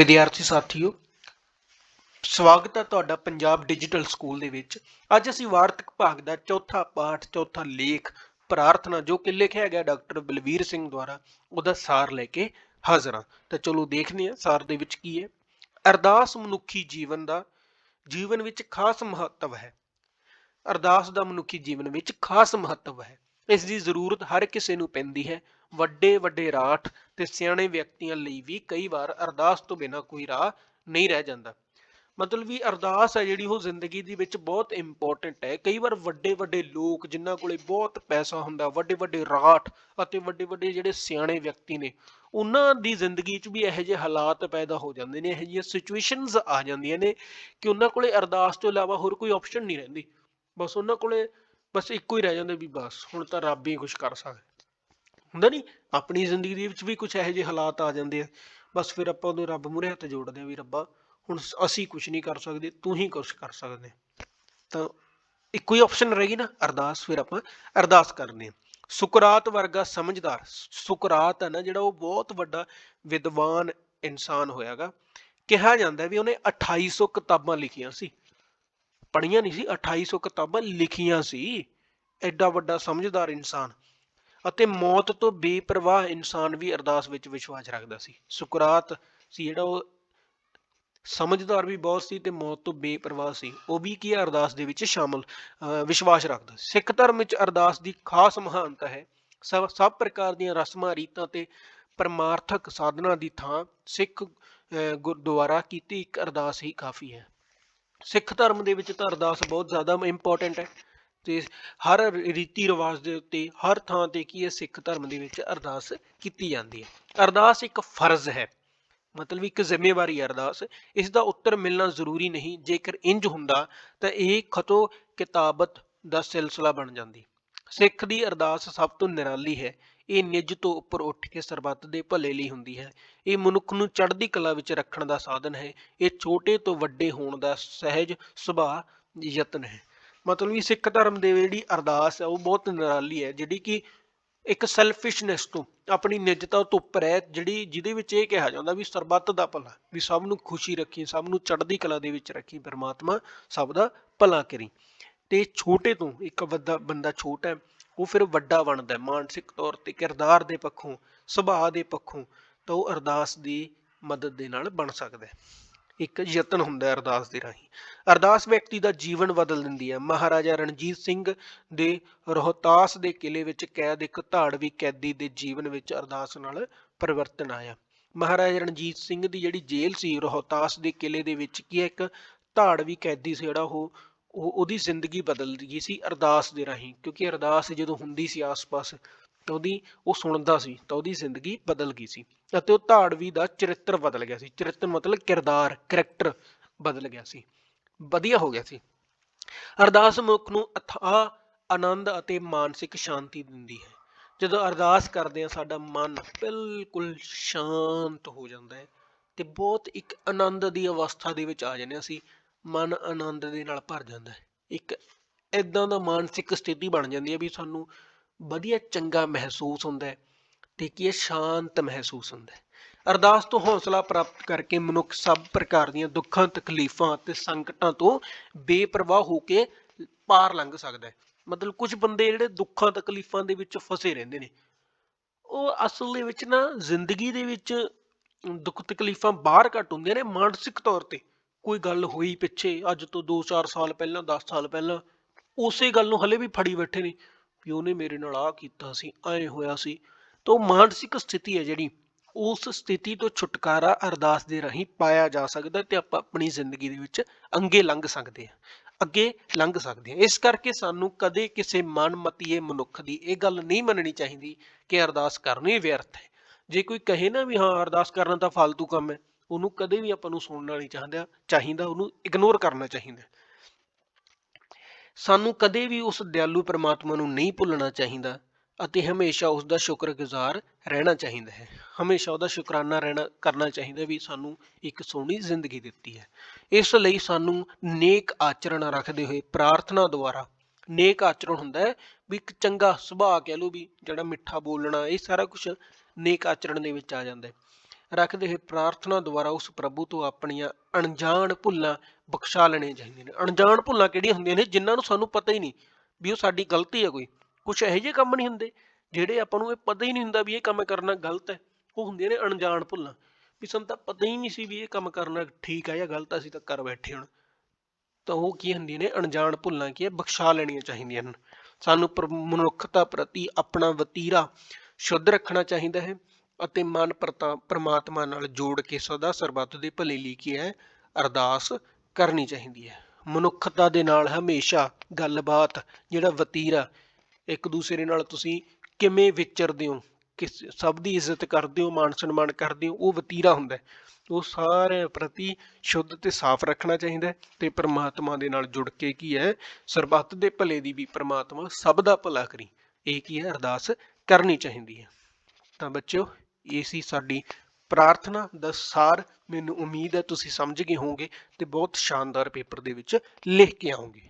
ਵਿਦਿਆਰਥੀ ਸਾਥੀਓ, ਸਵਾਗਤ ਹੈ ਤੁਹਾਡਾ ਪੰਜਾਬ ਡਿਜੀਟਲ ਸਕੂਲ ਦੇ ਵਿੱਚ। ਅੱਜ ਅਸੀਂ ਵਾਰਤਕ ਭਾਗ ਦਾ ਚੌਥਾ ਪਾਠ, ਚੌਥਾ ਲੇਖ, ਪ੍ਰਾਰਥਨਾ, ਜੋ ਕਿ ਲਿਖਿਆ ਗਿਆ ਡਾਕਟਰ ਬਲਵੀਰ ਸਿੰਘ ਦੁਆਰਾ, ਉਹਦਾ ਸਾਰ ਲੈ ਕੇ ਹਾਜ਼ਰ ਹਾਂ। ਤਾਂ ਚਲੋ ਦੇਖਦੇ ਹਾਂ ਸਾਰ ਦੇ ਵਿੱਚ ਕੀ ਹੈ। ਅਰਦਾਸ ਮਨੁੱਖੀ ਜੀਵਨ ਦਾ ਜੀਵਨ ਵਿੱਚ ਖਾਸ ਮਹੱਤਵ ਹੈ। ਅਰਦਾਸ ਦਾ ਮਨੁੱਖੀ ਜੀਵਨ ਵਿੱਚ ਖਾਸ ਮਹੱਤਵ ਹੈ। ਇਸ ਦੀ ਜ਼ਰੂਰਤ ਹਰ ਕਿਸੇ ਨੂੰ ਪੈਂਦੀ ਹੈ। ਵੱਡੇ ਵੱਡੇ ਰਾਠ ਤੇ ਸਿਆਣੇ ਵਿਅਕਤੀਆਂ ਲਈ ਵੀ ਕਈ ਵਾਰ ਅਰਦਾਸ ਤੋਂ ਬਿਨਾਂ ਕੋਈ ਰਾਹ ਨਹੀਂ ਰਹਿ ਜਾਂਦਾ। ਮਤਲਬ ਵੀ ਅਰਦਾਸ ਹੈ ਜਿਹੜੀ ਉਹ ਜ਼ਿੰਦਗੀ ਦੇ ਵਿੱਚ ਬਹੁਤ ਇੰਪੋਰਟੈਂਟ ਹੈ। ਕਈ ਵਾਰ ਵੱਡੇ ਵੱਡੇ ਲੋਕ ਜਿਨ੍ਹਾਂ ਕੋਲੇ ਬਹੁਤ ਪੈਸਾ ਹੁੰਦਾ, ਵੱਡੇ ਵੱਡੇ ਰਾਠ ਅਤੇ ਵੱਡੇ ਵੱਡੇ ਜਿਹੜੇ ਸਿਆਣੇ ਵਿਅਕਤੀ ਨੇ, ਉਹਨਾਂ ਦੀ ਜ਼ਿੰਦਗੀ 'ਚ ਵੀ ਇਹੋ ਜਿਹੇ ਹਾਲਾਤ ਪੈਦਾ ਹੋ ਜਾਂਦੇ ਨੇ, ਇਹੋ ਜਿਹੀਆਂ ਸਿਚੁਏਸ਼ਨਸ ਆ ਜਾਂਦੀਆਂ ਨੇ ਕਿ ਉਹਨਾਂ ਕੋਲੇ ਅਰਦਾਸ ਤੋਂ ਇਲਾਵਾ ਹੋਰ ਕੋਈ ਆਪਸ਼ਨ ਨਹੀਂ ਰਹਿੰਦੀ। ਬਸ ਉਹਨਾਂ ਕੋਲੇ ਬਸ ਇੱਕੋ ਹੀ ਰਹਿ ਜਾਂਦਾ ਵੀ ਬਸ, ਹੁਣ ਤਾਂ ਰੱਬ ਹੀ ਕੁਝ ਕਰ ਸਕਦਾ। ਹੁੰਦਾ ਨਹੀਂ ਆਪਣੀ ਜ਼ਿੰਦਗੀ ਦੇ ਵਿੱਚ ਵੀ ਕੁਝ ਇਹੋ ਜਿਹੇ ਹਾਲਾਤ ਆ ਜਾਂਦੇ ਆ। ਬਸ ਫਿਰ ਆਪਾਂ ਉਹਨੂੰ ਰੱਬ ਮੂਹਰੇ ਹੱਥ ਜੋੜਦੇ ਆ ਵੀ ਰੱਬਾ, ਹੁਣ ਅਸੀਂ ਕੁਝ ਨਹੀਂ ਕਰ ਸਕਦੇ, ਤੂੰ ਹੀ ਕੁਝ ਕਰ ਸਕਦੇ ਤਾਂ ਇੱਕੋ ਹੀ ਆਪਸ਼ਨ ਰਹੇਗੀ ਨਾ, ਅਰਦਾਸ ਫਿਰ ਆਪਾਂ ਅਰਦਾਸ ਕਰਨੀ ਆ। ਸੁਕਰਾਤ ਵਰਗਾ ਸਮਝਦਾਰ, ਸੁਕਰਾਤ ਹੈ ਨਾ ਜਿਹੜਾ ਉਹ ਬਹੁਤ ਵੱਡਾ ਵਿਦਵਾਨ ਇਨਸਾਨ ਹੋਇਆਗਾ। ਕਿਹਾ ਜਾਂਦਾ ਵੀ ਉਹਨੇ 2800 ਕਿਤਾਬਾਂ ਲਿਖੀਆਂ ਸੀ। ਪੜ੍ਹੀਆਂ ਨਹੀਂ ਸੀ 2800 ਕਿਤਾਬਾਂ ਲਿਖੀਆਂ ਸੀ। ਐਡਾ ਵੱਡਾ ਸਮਝਦਾਰ ਇਨਸਾਨ। ਅਤੇ ਮੌਤ ਤੋਂ ਬੇਪਰਵਾਹ ਇਨਸਾਨ ਵੀ ਅਰਦਾਸ ਵਿੱਚ ਵਿਸ਼ਵਾਸ ਰੱਖਦਾ ਸੀ। ਸੁਕਰਾਤ ਸੀ ਜਿਹੜਾ ਉਹ ਸਮਝਦਾਰ ਵੀ ਬਹੁਤ ਸੀ ਤੇ ਮੌਤ ਤੋਂ ਬੇਪਰਵਾਹ ਸੀ। ਉਹ ਵੀ ਕੀ ਹੈ ਅਰਦਾਸ ਦੇ ਵਿੱਚ ਸ਼ਾਮਲ, ਅਹ ਵਿਸ਼ਵਾਸ ਰੱਖਦਾ ਸੀ। ਸਿੱਖ ਧਰਮ ਵਿੱਚ ਅਰਦਾਸ ਦੀ ਖਾਸ ਮਹਾਨਤਾ ਹੈ। ਸਭ ਸਭ ਪ੍ਰਕਾਰ ਦੀਆਂ ਰਸਮਾਂ, ਰੀਤਾਂ ਤੇ ਪਰਮਾਰਥਕ ਸਾਧਨਾ ਦੀ ਥਾਂ ਸਿੱਖ ਗੁਰਦੁਆਰਾ ਕੀਤੀ ਇੱਕ ਅਰਦਾਸ ਹੀ ਕਾਫੀ ਹੈ। ਸਿੱਖ ਧਰਮ ਦੇ ਵਿੱਚ ਤਾਂ ਅਰਦਾਸ ਬਹੁਤ ਜ਼ਿਆਦਾ ਇੰਪੋਰਟੈਂਟ ਹੈ। ਤੇ ਹਰ ਰੀਤੀ ਰਿਵਾਜ ਦੇ ਉੱਤੇ, ਹਰ ਥਾਂ ਤੇ ਕੀ ਹੈ, ਸਿੱਖ ਧਰਮ ਦੇ ਵਿੱਚ ਅਰਦਾਸ ਕੀਤੀ ਜਾਂਦੀ ਹੈ। ਅਰਦਾਸ ਇੱਕ ਫਰਜ਼ ਹੈ। ਮਤਲਬ ਇੱਕ ਜ਼ਿੰਮੇਵਾਰੀ ਹੈ ਅਰਦਾਸ। ਇਸ ਦਾ ਉੱਤਰ ਮਿਲਣਾ ਜ਼ਰੂਰੀ ਨਹੀਂ। ਜੇਕਰ ਇੰਜ ਹੁੰਦਾ, ਤਾਂ ਇਹ ਖਤੋ ਕਿਤਾਬਤ ਦਾ ਸਿਲਸਿਲਾ ਬਣ ਜਾਂਦੀ। ਸਿੱਖ ਦੀ ਅਰਦਾਸ ਸਭ ਤੋਂ ਨਿਰਾਲੀ ਹੈ। ਇਹ ਨਿੱਜ ਤੋਂ ਉੱਪਰ ਉੱਠ ਕੇ ਸਰਬੱਤ ਦੇ ਭਲੇ ਲਈ ਹੁੰਦੀ ਹੈ। ਇਹ ਮਨੁੱਖ ਨੂੰ ਚੜ੍ਹਦੀ ਕਲਾ ਵਿੱਚ ਰੱਖਣ ਦਾ ਸਾਧਨ ਹੈ। ਇਹ ਛੋਟੇ ਤੋਂ ਵੱਡੇ ਹੋਣ ਦਾ ਸਹਿਜ ਸੁਭਾਅ ਯਤਨ ਹੈ। ਮਤਲਬ ਵੀ ਸਿੱਖ ਧਰਮ ਦੇ ਜਿਹੜੀ ਅਰਦਾਸ ਹੈ, ਉਹ ਬਹੁਤ ਨਿਰਾਲੀ ਹੈ, ਜਿਹੜੀ ਕਿ ਇੱਕ ਸੈਲਫਿਸ਼ਨੈਸ ਤੋਂ, ਆਪਣੀ ਨਿੱਜਤਾ ਤੋਂ ਉੱਪਰ ਹੈ, ਜਿਹੜੀ ਜਿਹਦੇ ਵਿੱਚ ਇਹ ਕਿਹਾ ਜਾਂਦਾ ਵੀ ਸਰਬੱਤ ਦਾ ਭਲਾ, ਵੀ ਸਭ ਨੂੰ ਖੁਸ਼ੀ ਰੱਖੀ, ਸਭ ਨੂੰ ਚੜ੍ਹਦੀ ਕਲਾ ਦੇ ਵਿੱਚ ਰੱਖੀ, ਪਰਮਾਤਮਾ ਸਭ ਦਾ ਭਲਾ ਕਰੀ। ਤੇ ਛੋਟੇ ਤੋਂ ਇੱਕ ਵੱਡਾ ਬੰਦਾ ਛੋਟਾ ਹੈ, ਉਹ ਫਿਰ ਵੱਡਾ ਬਣਦਾ ਹੈ, ਮਾਨਸਿਕ ਤੌਰ ਤੇ ਕਿਰਦਾਰ ਦੇ ਪੱਖੋਂ, ਸੁਭਾਅ ਦੇ ਪੱਖੋਂ, ਤਾਂ ਉਹ ਅਰਦਾਸ ਦੀ ਮਦਦ ਦੇ ਨਾਲ ਬਣ ਸਕਦਾ ਹੈ। ਇੱਕ ਯਤਨ ਹੁੰਦਾ ਹੈ ਅਰਦਾਸ ਦੇ ਰਾਹੀਂ। ਅਰਦਾਸ ਵਿਅਕਤੀ ਦਾ ਜੀਵਨ ਬਦਲ ਦਿੰਦੀ ਹੈ। ਮਹਾਰਾਜਾ ਰਣਜੀਤ ਸਿੰਘ ਦੇ ਰੋਹਤਾਸ ਦੇ ਕਿਲੇ ਵਿੱਚ ਕੈਦ ਇੱਕ ਧਾੜਵੀ ਕੈਦੀ ਦੇ ਜੀਵਨ ਵਿੱਚ ਅਰਦਾਸ ਨਾਲ ਪਰਿਵਰਤਨ ਆਇਆ। ਮਹਾਰਾਜਾ ਰਣਜੀਤ ਸਿੰਘ ਦੀ ਜਿਹੜੀ ਜੇਲ੍ਹ ਸੀ ਰੋਹਤਾਸ ਦੇ ਕਿਲੇ ਦੇ ਵਿੱਚ ਕੀ ਹੈ, ਇੱਕ ਧਾੜਵੀ ਕੈਦੀ ਸੀ ਜਿਹੜਾ ਉਹ ਉਹਦੀ ਜ਼ਿੰਦਗੀ ਬਦਲ ਗਈ ਸੀ ਅਰਦਾਸ ਦੇ ਰਾਹੀਂ। ਕਿਉਂਕਿ ਅਰਦਾਸ ਜਦੋਂ ਹੁੰਦੀ ਸੀ ਆਸ-ਪਾਸ ਉਹਦੀ, ਉਹ ਸੁਣਦਾ ਸੀ, ਤਾਂ ਉਹਦੀ ਜ਼ਿੰਦਗੀ ਬਦਲ ਗਈ ਸੀ ਅਤੇ ਉਹ ਧਾੜਵੀ ਦਾ ਚਰਿੱਤਰ ਬਦਲ ਗਿਆ ਸੀ। ਚਰਿੱਤਰ ਮਤਲਬ ਕਿਰਦਾਰ ਕਰੈਕਟਰ ਬਦਲ ਗਿਆ ਸੀ। ਵਧੀਆ ਹੋ ਗਿਆ ਸੀ। ਅਰਦਾਸ ਮਨੁੱਖ ਨੂੰ ਅਥਾ ਆਨੰਦ ਅਤੇ ਮਾਨਸਿਕ ਸ਼ਾਂਤੀ ਦਿੰਦੀ ਹੈ। ਜਦੋਂ ਅਰਦਾਸ ਕਰਦੇ ਆ ਸਾਡਾ ਮਨ ਬਿਲਕੁਲ ਸ਼ਾਂਤ ਹੋ ਜਾਂਦਾ ਹੈ ਤੇ ਬਹੁਤ ਇੱਕ ਆਨੰਦ ਦੀ ਅਵਸਥਾ ਦੇ ਵਿੱਚ ਆ ਜਾਂਦੇ ਹਾਂ ਅਸੀਂ। ਮਨ ਆਨੰਦ ਦੇ ਨਾਲ ਭਰ ਜਾਂਦਾ ਹੈ। ਇੱਕ ਇਦਾਂ ਦਾ ਮਾਨਸਿਕ ਸਥਿਤੀ ਬਣ ਜਾਂਦੀ ਹੈ ਵੀ ਸਾਨੂੰ ਵਧੀਆ ਚੰਗਾ ਮਹਿਸੂਸ ਹੁੰਦਾ ਹੈ ਤੇ ਕੀ ਇਹ ਸ਼ਾਂਤ ਮਹਿਸੂਸ ਹੁੰਦਾ ਹੈ। ਅਰਦਾਸ ਤੋਂ ਹੌਸਲਾ ਪ੍ਰਾਪਤ ਕਰਕੇ ਮਨੁੱਖ ਸਭ ਪ੍ਰਕਾਰ ਦੀਆਂ ਦੁੱਖਾਂ, ਤਕਲੀਫਾਂ ਅਤੇ ਸੰਕਟਾਂ ਤੋਂ ਬੇਪਰਵਾਹ ਹੋ ਕੇ ਪਾਰ ਲੰਘ ਸਕਦਾ ਹੈ। ਮਤਲਬ ਕੁਝ ਬੰਦੇ ਜਿਹੜੇ ਦੁੱਖਾਂ, ਤਕਲੀਫਾਂ ਦੇ ਵਿੱਚ ਫਸੇ ਰਹਿੰਦੇ ਨੇ, ਉਹ ਅਸਲ ਦੇ ਵਿੱਚ ਨਾ ਜ਼ਿੰਦਗੀ ਦੇ ਵਿੱਚ ਦੁੱਖ, ਤਕਲੀਫਾਂ ਬਾਹਰ ਘੱਟ ਹੁੰਦੀਆਂ ਨੇ ਮਾਨਸਿਕ ਤੌਰ ਤੇ। ਕੋਈ ਗੱਲ ਹੋਈ ਪਿੱਛੇ, ਅੱਜ ਤੋਂ 2-4 ਸਾਲ ਪਹਿਲਾਂ 10 ਸਾਲ ਪਹਿਲਾਂ, ਉਸੇ ਗੱਲ ਨੂੰ ਹਲੇ ਵੀ ਫੜੀ ਬੈਠੇ ਨੇ। ਵੀ ਉਹਨੇ ਮੇਰੇ ਨਾਲ ਆਹ ਕੀਤਾ ਸੀ, ਐ ਹੋਇਆ ਸੀ। ਤਾਂ ਉਹ ਮਾਨਸਿਕ ਸਥਿਤੀ ਹੈ ਜਿਹੜੀ, ਉਸ ਸਥਿਤੀ ਤੋਂ ਛੁਟਕਾਰਾ ਅਰਦਾਸ ਦੇ ਰਾਹੀਂ ਪਾਇਆ ਜਾ ਸਕਦਾ ਤੇ ਆਪਾਂ ਆਪਣੀ ਜ਼ਿੰਦਗੀ ਦੇ ਵਿੱਚ ਅੰਗੇ ਲੰਘ ਸਕਦੇ ਹਾਂ। ਅੱਗੇ ਲੰਘ ਸਕਦੇ ਹਾਂ। ਇਸ ਕਰਕੇ ਸਾਨੂੰ ਕਦੇ ਕਿਸੇ ਮਨਮਤੀਏ ਮਨੁੱਖ ਦੀ ਇਹ ਗੱਲ ਨਹੀਂ ਮੰਨਣੀ ਚਾਹੀਦੀ ਕਿ ਅਰਦਾਸ ਕਰਨੀ ਵਿਅਰਥ ਹੈ। ਜੇ ਕੋਈ ਕਹੇ ਨਾ ਵੀ ਹਾਂ, ਅਰਦਾਸ ਕਰਨਾ ਤਾਂ ਫालतू ਕੰਮ ਹੈ, ਉਹਨੂੰ ਕਦੇ ਵੀ ਆਪਾਂ ਨੂੰ ਸੁਣਨਾ ਨਹੀਂ ਚਾਹੁੰਦਾ, ਚਾਹੀਦਾ, ਉਹਨੂੰ ਇਗਨੋਰ ਕਰਨਾ ਚਾਹੀਦਾ ਸਾਨੂੰ ਕਦੇ ਵੀ ਉਸ ਦਿਆਲੂ ਪਰਮਾਤਮਾ ਨੂੰ ਨਹੀਂ ਭੁੱਲਣਾ ਚਾਹੀਦਾ ਅਤੇ ਹਮੇਸ਼ਾ ਉਸ ਦਾ ਸ਼ੁਕਰਗੁਜ਼ਾਰ ਰਹਿਣਾ ਚਾਹੀਦਾ ਹੈ। ਹਮੇਸ਼ਾ ਉਹਦਾ ਸ਼ੁਕਰਾਨਾ ਰਹਿਣਾ, ਕਰਨਾ ਚਾਹੀਦਾ ਵੀ ਸਾਨੂੰ ਇੱਕ ਸੋਹਣੀ ਜ਼ਿੰਦਗੀ ਦਿੱਤੀ ਹੈ। ਇਸ ਲਈ ਸਾਨੂੰ ਨੇਕ ਆਚਰਣ ਰੱਖਦੇ ਹੋਏ ਪ੍ਰਾਰਥਨਾ ਦੁਆਰਾ ਨੇਕ ਆਚਰਣ ਹੁੰਦਾ ਹੈ ਵੀ ਇੱਕ ਚੰਗਾ ਸੁਭਾਅ ਕਹਿ ਲਓ ਵੀ ਜਿਹੜਾ ਮਿੱਠਾ ਬੋਲਣਾ, ਇਹ ਸਾਰਾ ਕੁਝ ਨੇਕ ਆਚਰਣ ਦੇ ਵਿੱਚ ਆ ਜਾਂਦਾ ਹੈ। ਰੱਖਦੇ ਹੋਏ ਪ੍ਰਾਰਥਨਾ ਦੁਆਰਾ ਉਸ ਪ੍ਰਭੂ ਤੋਂ ਆਪਣੀਆਂ ਅਣਜਾਣ ਭੁੱਲਾਂ ਬਖਸ਼ਾ ਲੈਣੀਆਂ ਚਾਹੀਦੀਆਂ ਨੇ। ਅਣਜਾਣ ਭੁੱਲਾਂ ਕਿਹੜੀਆਂ ਹੁੰਦੀਆਂ ਨੇ ਜਿਨ੍ਹਾਂ ਨੂੰ ਸਾਨੂੰ ਪਤਾ ਹੀ ਨਹੀਂ ਵੀ ਉਹ ਸਾਡੀ ਗਲਤੀ ਹੈ ਕੋਈ। ਕੁਝ ਇਹੋ ਜਿਹੇ ਕੰਮ ਨਹੀਂ ਹੁੰਦੇ ਜਿਹੜੇ ਆਪਾਂ ਨੂੰ ਇਹ ਪਤਾ ਹੀ ਨਹੀਂ ਹੁੰਦਾ ਵੀ ਇਹ ਕੰਮ ਕਰਨਾ ਗਲਤ ਹੈ। ਉਹ ਹੁੰਦੀਆਂ ਨੇ ਅਣਜਾਣ ਭੁੱਲਾਂ। ਵੀ ਸਾਨੂੰ ਤਾਂ ਪਤਾ ਹੀ ਨਹੀਂ ਸੀ ਵੀ ਇਹ ਕੰਮ ਕਰਨਾ ਠੀਕ ਹੈ ਜਾਂ ਗਲਤ ਅਸੀਂ ਤਾਂ ਕਰ ਬੈਠੇ ਹਾਂ। ਤਾਂ ਉਹ ਕੀ ਹੁੰਦੀਆਂ ਨੇ? ਅਣਜਾਣ ਭੁੱਲਾਂ ਕੀ ਹੈ ਬਖਸ਼ਾ ਲੈਣੀਆਂ ਚਾਹੀਦੀਆਂ ਹਨ। ਸਾਨੂੰ ਪਰ- ਮਨੁੱਖਤਾ ਪ੍ਰਤੀ ਆਪਣਾ ਵਤੀਰਾ ਸ਼ੁੱਧ ਰੱਖਣਾ ਚਾਹੀਦਾ ਹੈ। ਅਤੇ ਮਨ ਪ੍ਰਤਾ, ਪ੍ਰਮਾਤਮਾ ਨਾਲ ਜੋੜ ਕੇ ਸਦਾ ਸਰਬੱਤ ਦੇ ਭਲੇ ਲਈ ਕੀ ਹੈ, ਅਰਦਾਸ ਕਰਨੀ ਚਾਹੀਦੀ ਹੈ। ਮਨੁੱਖਤਾ ਦੇ ਨਾਲ ਹਮੇਸ਼ਾ ਗੱਲਬਾਤ, ਜਿਹੜਾ ਵਤੀਰਾ, ਇੱਕ ਦੂਸਰੇ ਨਾਲ ਤੁਸੀਂ ਕਿਵੇਂ ਵਿਚਰਦੇ ਹੋ, ਕਿਸ, ਸਭ ਦੀ ਇੱਜ਼ਤ ਕਰਦੇ ਹੋ, ਮਾਣ ਸਨਮਾਨ ਕਰਦੇ ਹੋ, ਉਹ ਵਤੀਰਾ ਹੁੰਦਾ ਹੈ। ਉਹ ਸਾਰੇ ਪ੍ਰਤੀ ਸ਼ੁੱਧ ਤੇ ਸਾਫ਼ ਰੱਖਣਾ ਚਾਹੀਦਾ ਹੈ ਤੇ ਪ੍ਰਮਾਤਮਾ ਦੇ ਨਾਲ ਜੁੜ ਕੇ ਕੀ ਹੈ, ਸਰਬੱਤ ਦੇ ਭਲੇ ਦੀ ਵੀ ਪ੍ਰਮਾਤਮਾ ਸਭ ਦਾ ਭਲਾ ਕਰੀ। ਇਹ ਕੀ ਹੈ? ਅਰਦਾਸ ਕਰਨੀ ਚਾਹੀਦੀ ਹੈ। ਤਾਂ ਬੱਚਿਓ ਇਹ ਸੀ ਸਾਡੀ ਪ੍ਰਾਰਥਨਾ ਦਾ ਸਾਰ। ਮੈਨੂੰ ਉਮੀਦ ਹੈ ਤੁਸੀਂ ਸਮਝ ਗਏ ਹੋਵੋਗੇ ਤੇ ਬਹੁਤ ਸ਼ਾਨਦਾਰ ਪੇਪਰ ਦੇ ਵਿੱਚ ਲਿਖ ਕੇ ਆਓਗੇ।